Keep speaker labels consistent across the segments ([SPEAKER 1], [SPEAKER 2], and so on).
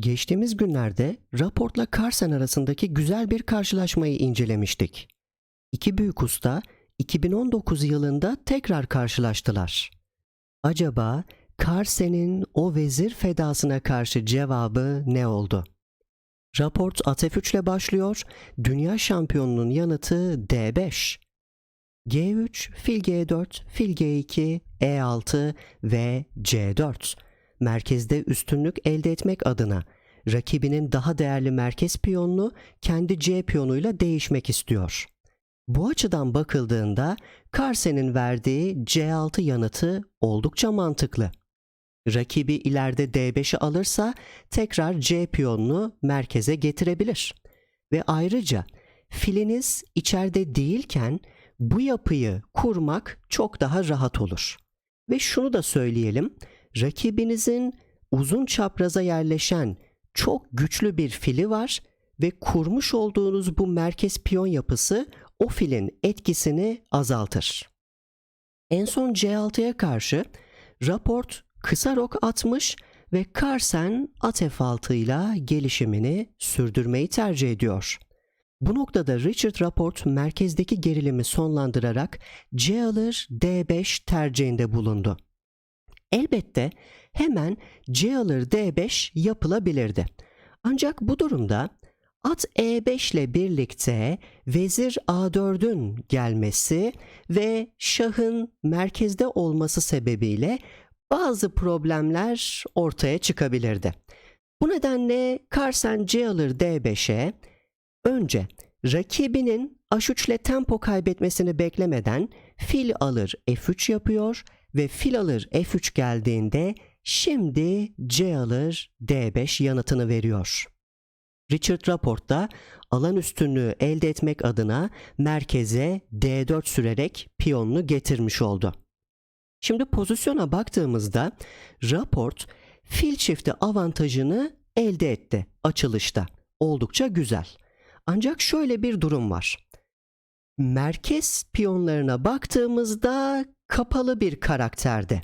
[SPEAKER 1] Geçtiğimiz günlerde raportla Carsen arasındaki güzel bir karşılaşmayı incelemiştik. İki büyük usta 2019 yılında tekrar karşılaştılar. Acaba Carsen'in o vezir fedasına karşı cevabı ne oldu? Raport at F3 ile başlıyor, dünya şampiyonunun yanıtı D5. G3, fil G4, fil G2, E6 ve C4 merkezde üstünlük elde etmek adına rakibinin daha değerli merkez piyonunu kendi C piyonuyla değişmek istiyor. Bu açıdan bakıldığında Carsen'in verdiği C6 yanıtı oldukça mantıklı. Rakibi ileride D5'i alırsa tekrar C piyonunu merkeze getirebilir. Ve ayrıca filiniz içeride değilken bu yapıyı kurmak çok daha rahat olur. Ve şunu da söyleyelim, rakibinizin uzun çapraza yerleşen çok güçlü bir fili var ve kurmuş olduğunuz bu merkez piyon yapısı o filin etkisini azaltır. En son C6'ya karşı raport kısa rok atmış ve Carsen at F6 ile gelişimini sürdürmeyi tercih ediyor. Bu noktada Richard Rapport merkezdeki gerilimi sonlandırarak C alır D5 tercihinde bulundu. Elbette hemen C alır D5 yapılabilirdi. Ancak bu durumda at E5 ile birlikte vezir A4'ün gelmesi ve şahın merkezde olması sebebiyle bazı problemler ortaya çıkabilirdi. Bu nedenle Carsen C alır D5'e önce rakibinin H3 ile tempo kaybetmesini beklemeden fil alır F3 yapıyor ve fil alır F3 geldiğinde şimdi C alır D5 yanıtını veriyor. Richard raportta alan üstünlüğü elde etmek adına merkeze D4 sürerek piyonunu getirmiş oldu. Şimdi pozisyona baktığımızda raport fil çifti avantajını elde etti açılışta. Oldukça güzel. Ancak şöyle bir durum var. Merkez piyonlarına baktığımızda kapalı bir karakterde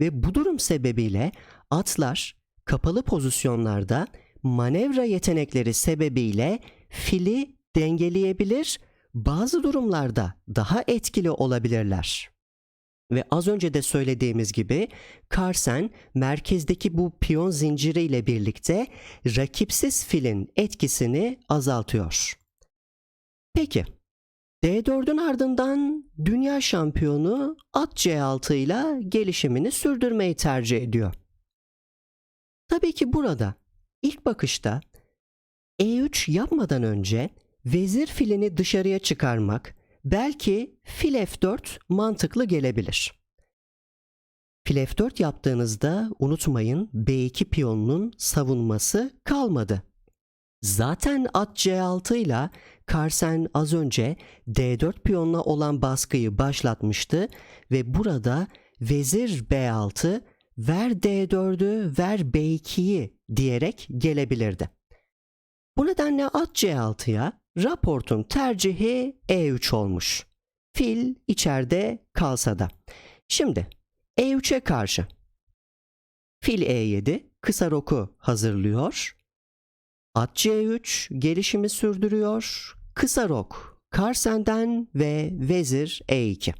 [SPEAKER 1] ve bu durum sebebiyle atlar kapalı pozisyonlarda manevra yetenekleri sebebiyle fili dengeleyebilir, bazı durumlarda daha etkili olabilirler. Ve az önce de söylediğimiz gibi Carsen merkezdeki bu piyon zinciriyle birlikte rakipsiz filin etkisini azaltıyor. Peki D4'ün ardından dünya şampiyonu at C6 ile gelişimini sürdürmeyi tercih ediyor. Tabii ki burada ilk bakışta E3 yapmadan önce vezir filini dışarıya çıkarmak belki fil F4 mantıklı gelebilir. Fil F4 yaptığınızda unutmayın B2 piyonunun savunması kalmadı. Zaten at C6 ile Carsen az önce D4 piyonuna olan baskıyı başlatmıştı ve burada vezir B6 ver D4'ü ver B2'yi diyerek gelebilirdi. Bu nedenle at C6'ya raportun tercihi E3 olmuş. Fil içeride kalsa da. Şimdi E3'e karşı fil E7 kısa roku hazırlıyor. At C3 gelişimi sürdürüyor. Kısa rok Carsen'den ve vezir E2.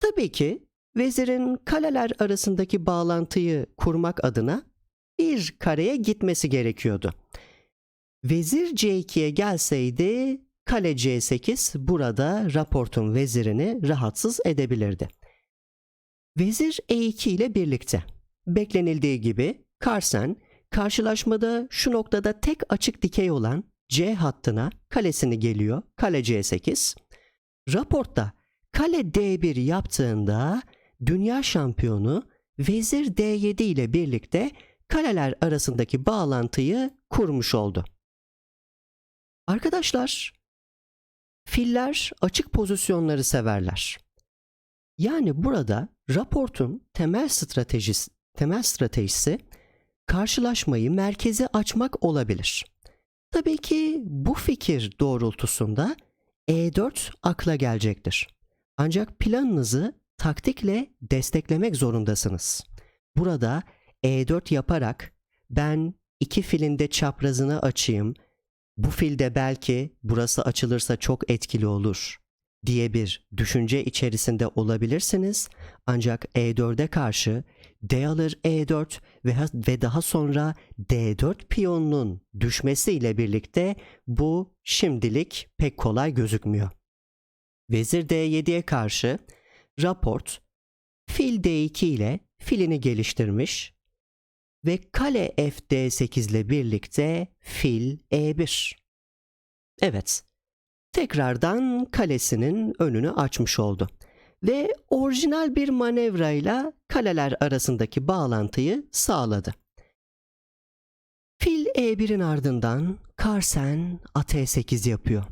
[SPEAKER 1] Tabii ki vezirin kaleler arasındaki bağlantıyı kurmak adına bir kareye gitmesi gerekiyordu. Vezir C2'ye gelseydi kale C8 burada raportun vezirini rahatsız edebilirdi. Vezir E2 ile birlikte beklenildiği gibi Carsen karşılaşmada şu noktada tek açık dikey olan C hattına kalesini geliyor. Kale C8. Raportta kale D1 yaptığında dünya şampiyonu vezir D7 ile birlikte kaleler arasındaki bağlantıyı kurmuş oldu. Arkadaşlar, filler açık pozisyonları severler. Yani burada raportun temel stratejisi, temel stratejisi karşılaşmayı merkeze açmak olabilir. Tabii ki bu fikir doğrultusunda E4 akla gelecektir. Ancak planınızı taktikle desteklemek zorundasınız. Burada E4 yaparak ben iki filin de çaprazını açayım. Bu filde belki burası açılırsa çok etkili olur diye bir düşünce içerisinde olabilirsiniz. Ancak E4'e karşı D alır E4 ve, ve daha sonra D4 piyonunun düşmesiyle birlikte bu şimdilik pek kolay gözükmüyor. Vezir D7'ye karşı raport fil D2 ile filini geliştirmiş ve kale F D8 ile birlikte fil E1. Evet, tekrardan kalesinin önünü açmış oldu ve orijinal bir manevrayla kaleler arasındaki bağlantıyı sağladı. Fil E1'in ardından Karsen at E8 yapıyor.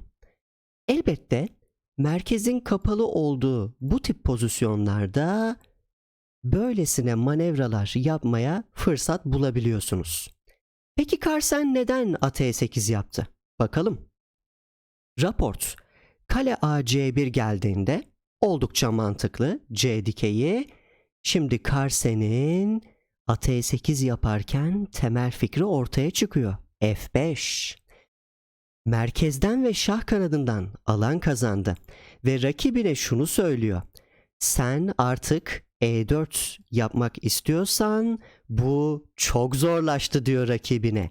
[SPEAKER 1] Elbette merkezin kapalı olduğu bu tip pozisyonlarda böylesine manevralar yapmaya fırsat bulabiliyorsunuz. Peki Karsen neden at E8 yaptı? Bakalım. Raport kale AC1 geldiğinde oldukça mantıklı C dikeyi şimdi Karsen'in at E8 yaparken temel fikri ortaya çıkıyor. F5 merkezden ve şah kanadından alan kazandı ve rakibine şunu söylüyor. Sen artık E4 yapmak istiyorsan bu çok zorlaştı diyor rakibine.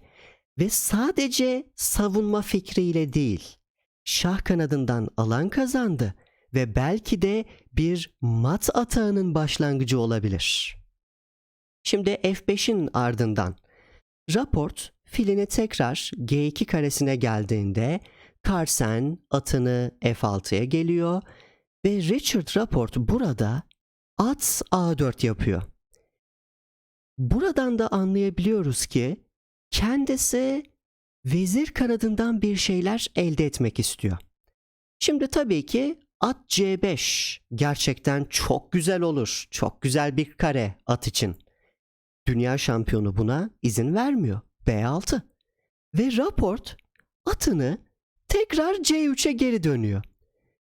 [SPEAKER 1] Ve sadece savunma fikriyle değil, şah kanadından alan kazandı ve belki de bir mat atağının başlangıcı olabilir. Şimdi F5'in ardından raport filine tekrar G2 karesine geldiğinde Carsen atını F6'ya geliyor ve Richard Raport burada at A4 yapıyor. Buradan da anlayabiliyoruz ki kendisi vezir kanadından bir şeyler elde etmek istiyor. Şimdi tabii ki at C5 gerçekten çok güzel olur. Çok güzel bir kare at için. Dünya şampiyonu buna izin vermiyor. B6. Ve raport atını tekrar C3'e geri dönüyor.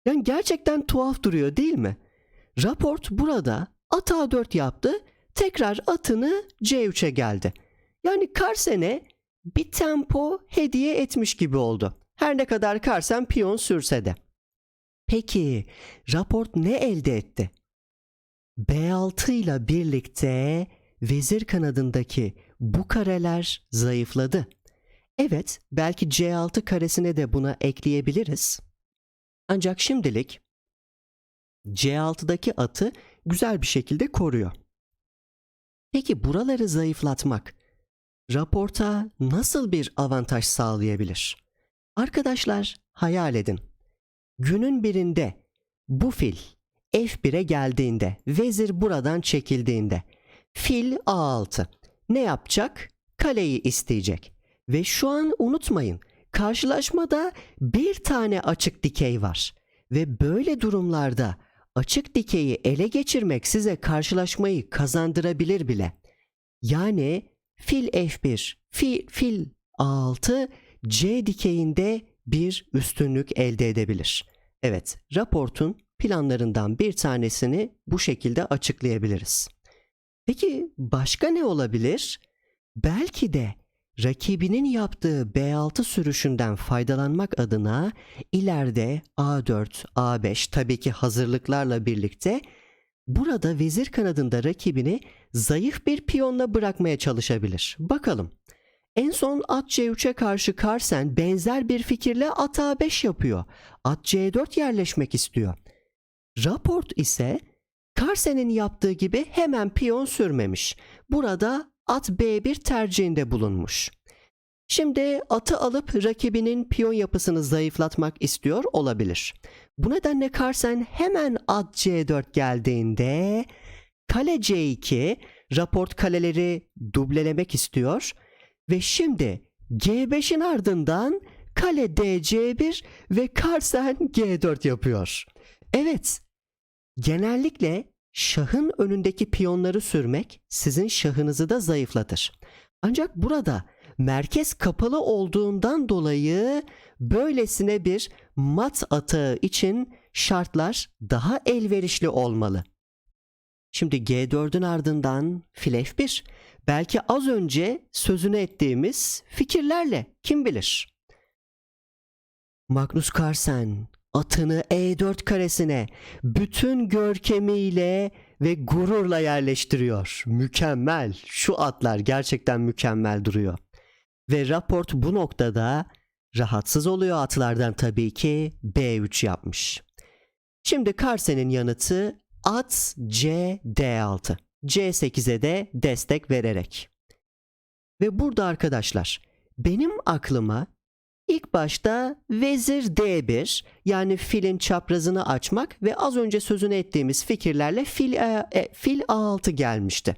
[SPEAKER 1] Yani gerçekten tuhaf duruyor değil mi? Raport burada at A4 yaptı, tekrar atını C3'e geldi. Yani Karsen'e bir tempo hediye etmiş gibi oldu. Her ne kadar Karsen piyon sürse de. Peki raport ne elde etti? B6 ile birlikte vezir kanadındaki bu kareler zayıfladı. Evet, belki C6 karesine de buna ekleyebiliriz. Ancak şimdilik C6'daki atı güzel bir şekilde koruyor. Peki buraları zayıflatmak raporta nasıl bir avantaj sağlayabilir? Arkadaşlar hayal edin. Günün birinde bu fil F1'e geldiğinde, vezir buradan çekildiğinde fil A6 ne yapacak? Kaleyi isteyecek. Ve şu an unutmayın karşılaşmada bir tane açık dikey var. Ve böyle durumlarda açık dikeyi ele geçirmek size karşılaşmayı kazandırabilir bile. Yani fil F1, fil, fil A6 C dikeyinde bir üstünlük elde edebilir. Evet, raportun planlarından bir tanesini bu şekilde açıklayabiliriz. Peki başka ne olabilir? Belki de rakibinin yaptığı B6 sürüşünden faydalanmak adına ileride A4, A5 tabii ki hazırlıklarla birlikte burada vezir kanadında rakibini zayıf bir piyonla bırakmaya çalışabilir. Bakalım. En son at C3'e karşı Karsen benzer bir fikirle at A5 yapıyor. At C4 yerleşmek istiyor. Raport ise Karsen'in yaptığı gibi hemen piyon sürmemiş. Burada at B1 tercihinde bulunmuş. Şimdi atı alıp rakibinin piyon yapısını zayıflatmak istiyor olabilir. Bu nedenle Carsen hemen at C4 geldiğinde kale C2 raport kaleleri dublelemek istiyor ve şimdi G5'in ardından kale DC1 ve Carsen G4 yapıyor. Evet, genellikle şahın önündeki piyonları sürmek sizin şahınızı da zayıflatır. Ancak burada merkez kapalı olduğundan dolayı böylesine bir mat atağı için şartlar daha elverişli olmalı. Şimdi G4'ün ardından fil F1. Belki az önce sözünü ettiğimiz fikirlerle kim bilir? Magnus Carlsen atını E4 karesine bütün görkemiyle ve gururla yerleştiriyor. Mükemmel. Şu atlar gerçekten mükemmel duruyor. Ve raport bu noktada rahatsız oluyor atlardan tabii ki B3 yapmış. Şimdi Carlsen'in yanıtı at C D6. C8'e de destek vererek. Ve burada arkadaşlar benim aklıma ilk başta vezir D1 yani filin çaprazını açmak ve az önce sözünü ettiğimiz fikirlerle fil, e, e, fil A6 gelmişti.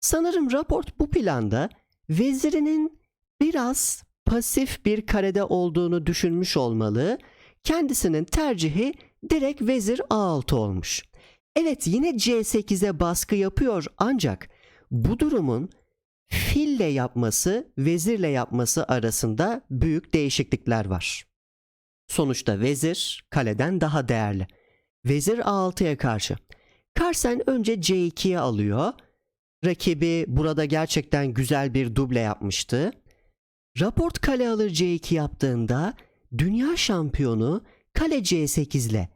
[SPEAKER 1] Sanırım raport bu planda vezirinin biraz pasif bir karede olduğunu düşünmüş olmalı. Kendisinin tercihi direkt vezir A6 olmuş. Evet yine C8'e baskı yapıyor ancak bu durumun fille yapması, vezirle yapması arasında büyük değişiklikler var. Sonuçta vezir kaleden daha değerli. Vezir A6'ya karşı. Carlsen önce C2'ye alıyor. Rakibi burada gerçekten güzel bir duble yapmıştı. Raport kale alır C2 yaptığında dünya şampiyonu kale C8 ile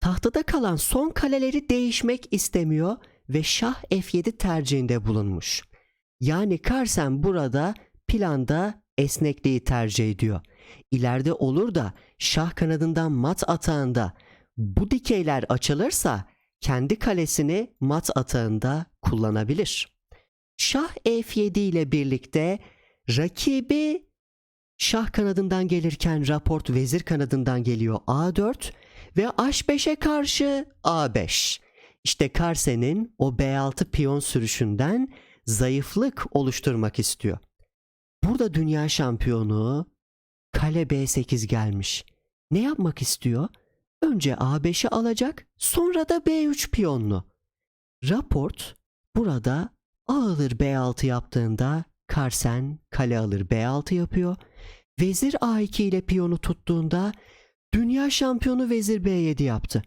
[SPEAKER 1] tahtada kalan son kaleleri değişmek istemiyor ve şah F7 tercihinde bulunmuş. Yani Carlsen burada planda esnekliği tercih ediyor. İleride olur da şah kanadından mat atağında bu dikeyler açılırsa kendi kalesini mat atağında kullanabilir. Şah F7 ile birlikte rakibi şah kanadından gelirken raport vezir kanadından geliyor A4 ve H5'e karşı A5. İşte Carlsen'in o B6 piyon sürüşünden zayıflık oluşturmak istiyor. Burada dünya şampiyonu kale B8 gelmiş. Ne yapmak istiyor? Önce A5'i alacak, sonra da B3 piyonlu. Raport burada A alır B6 yaptığında Carlsen kale alır B6 yapıyor. Vezir A2 ile piyonu tuttuğunda dünya şampiyonu vezir B7 yaptı.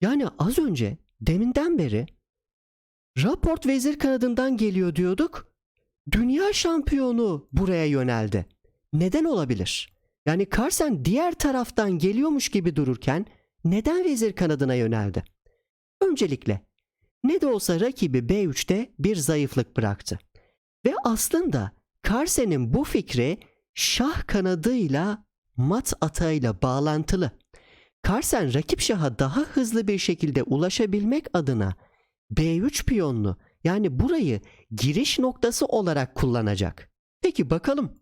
[SPEAKER 1] Yani az önce deminden beri raport vezir kanadından geliyor diyorduk. Dünya şampiyonu buraya yöneldi. Neden olabilir? Yani Carlsen diğer taraftan geliyormuş gibi dururken neden vezir kanadına yöneldi? Öncelikle ne de olsa rakibi B3'te bir zayıflık bıraktı. Ve aslında Carlsen'in bu fikri şah kanadıyla mat atağıyla bağlantılı. Carlsen rakip şaha daha hızlı bir şekilde ulaşabilmek adına B3 piyonlu yani burayı giriş noktası olarak kullanacak. Peki bakalım.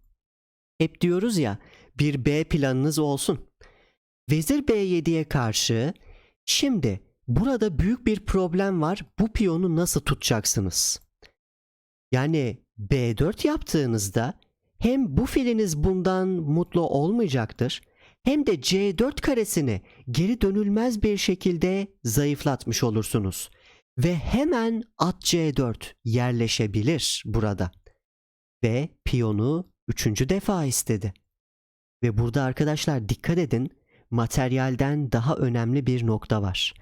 [SPEAKER 1] Hep diyoruz ya bir B planınız olsun. Vezir B7'ye karşı şimdi burada büyük bir problem var. Bu piyonu nasıl tutacaksınız? Yani B4 yaptığınızda hem bu filiniz bundan mutlu olmayacaktır hem de C4 karesini geri dönülmez bir şekilde zayıflatmış olursunuz. Ve hemen at C4 yerleşebilir burada. Ve piyonu üçüncü defa istedi. Ve burada arkadaşlar dikkat edin materyalden daha önemli bir nokta var.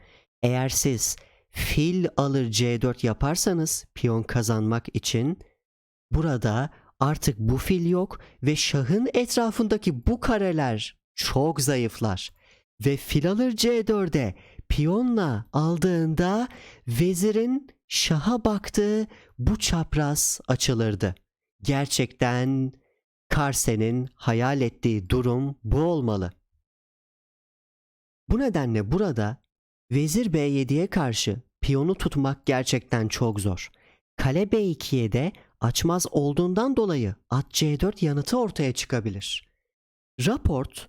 [SPEAKER 1] Eğer siz fil alır C4 yaparsanız piyon kazanmak için burada artık bu fil yok ve şahın etrafındaki bu kareler çok zayıflar. Ve fil alır C4'e piyonla aldığında vezirin şaha baktığı bu çapraz açılırdı. Gerçekten Carlsen'in hayal ettiği durum bu olmalı. Bu nedenle burada vezir B7'ye karşı piyonu tutmak gerçekten çok zor. Kale B2'ye de açmaz olduğundan dolayı at C4 yanıtı ortaya çıkabilir. Raport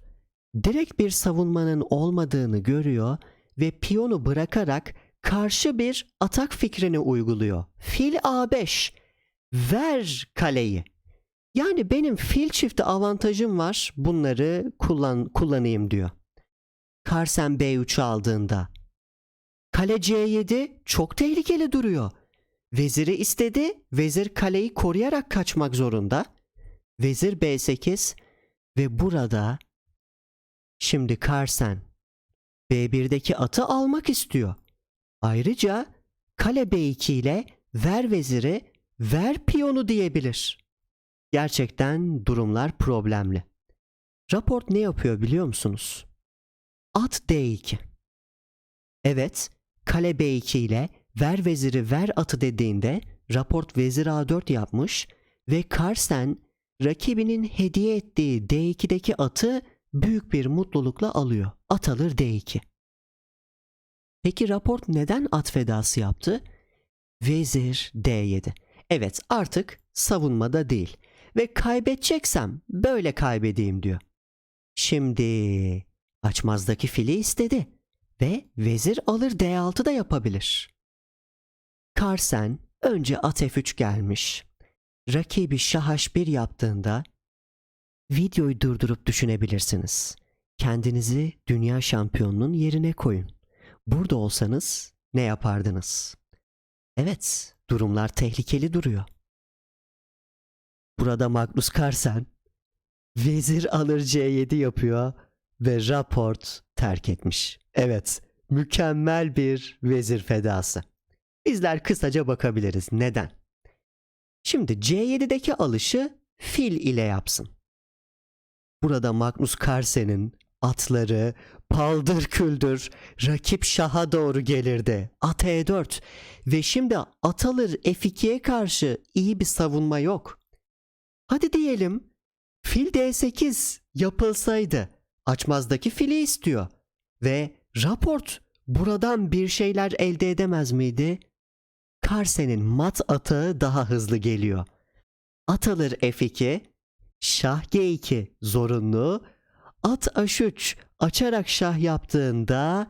[SPEAKER 1] direkt bir savunmanın olmadığını görüyor ve piyonu bırakarak karşı bir atak fikrini uyguluyor. Fil A5 ver kaleyi. Yani benim fil çifti avantajım var. Bunları kullan kullanayım diyor. Carlsen B3 aldığında kale C7 çok tehlikeli duruyor. Veziri istedi. Vezir kaleyi koruyarak kaçmak zorunda. Vezir B8 ve burada şimdi Carlsen B1'deki atı almak istiyor. Ayrıca kale B2 ile ver veziri, ver piyonu diyebilir. Gerçekten durumlar problemli. Raport ne yapıyor biliyor musunuz? At D2. Evet, kale B2 ile ver veziri ver atı dediğinde raport vezir A4 yapmış ve Carsten rakibinin hediye ettiği D2'deki atı büyük bir mutlulukla alıyor. At alır D2. Peki raport neden at fedası yaptı? Vezir D7. Evet artık savunmada değil ve kaybedeceksem böyle kaybedeyim diyor. Şimdi açmazdaki fili istedi ve vezir alır D6 da yapabilir. Karsen önce at F3 gelmiş. Rakibi şah H1 yaptığında videoyu durdurup düşünebilirsiniz. Kendinizi dünya şampiyonunun yerine koyun. Burada olsanız ne yapardınız? Evet, durumlar tehlikeli duruyor. Burada Magnus Carlsen vezir alır C7 yapıyor ve raport terk etmiş. Evet, mükemmel bir vezir fedası. Bizler kısaca bakabiliriz. Neden? Şimdi C7'deki alışı fil ile yapsın. Burada Magnus Carlsen'in atları paldır küldür rakip şaha doğru gelirdi. At E4 ve şimdi at alır F2'ye karşı iyi bir savunma yok. Hadi diyelim fil D8 yapılsaydı açmazdaki fili istiyor ve raport buradan bir şeyler elde edemez miydi? Carlsen'in mat atağı daha hızlı geliyor. At alır F2, şah G2 zorunlu, at H3 açarak şah yaptığında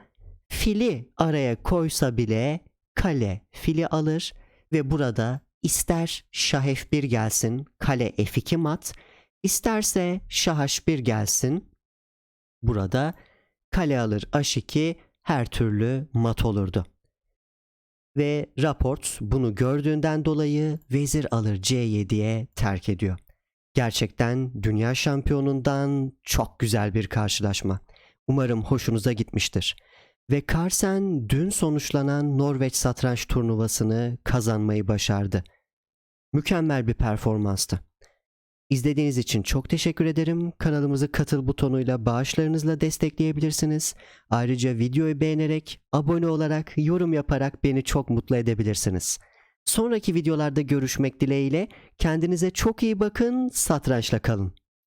[SPEAKER 1] fili araya koysa bile kale fili alır ve burada ister şah F1 gelsin kale F2 mat, isterse şah H1 gelsin burada kale alır H2 her türlü mat olurdu. Ve raport bunu gördüğünden dolayı vezir alır C7'ye terk ediyor. Gerçekten dünya şampiyonundan çok güzel bir karşılaşma. Umarım hoşunuza gitmiştir. Ve Carlsen dün sonuçlanan Norveç satranç turnuvasını kazanmayı başardı. Mükemmel bir performanstı. İzlediğiniz için çok teşekkür ederim. Kanalımızı katıl butonuyla bağışlarınızla destekleyebilirsiniz. Ayrıca videoyu beğenerek, abone olarak, yorum yaparak beni çok mutlu edebilirsiniz. Sonraki videolarda görüşmek dileğiyle kendinize çok iyi bakın, satrançla kalın.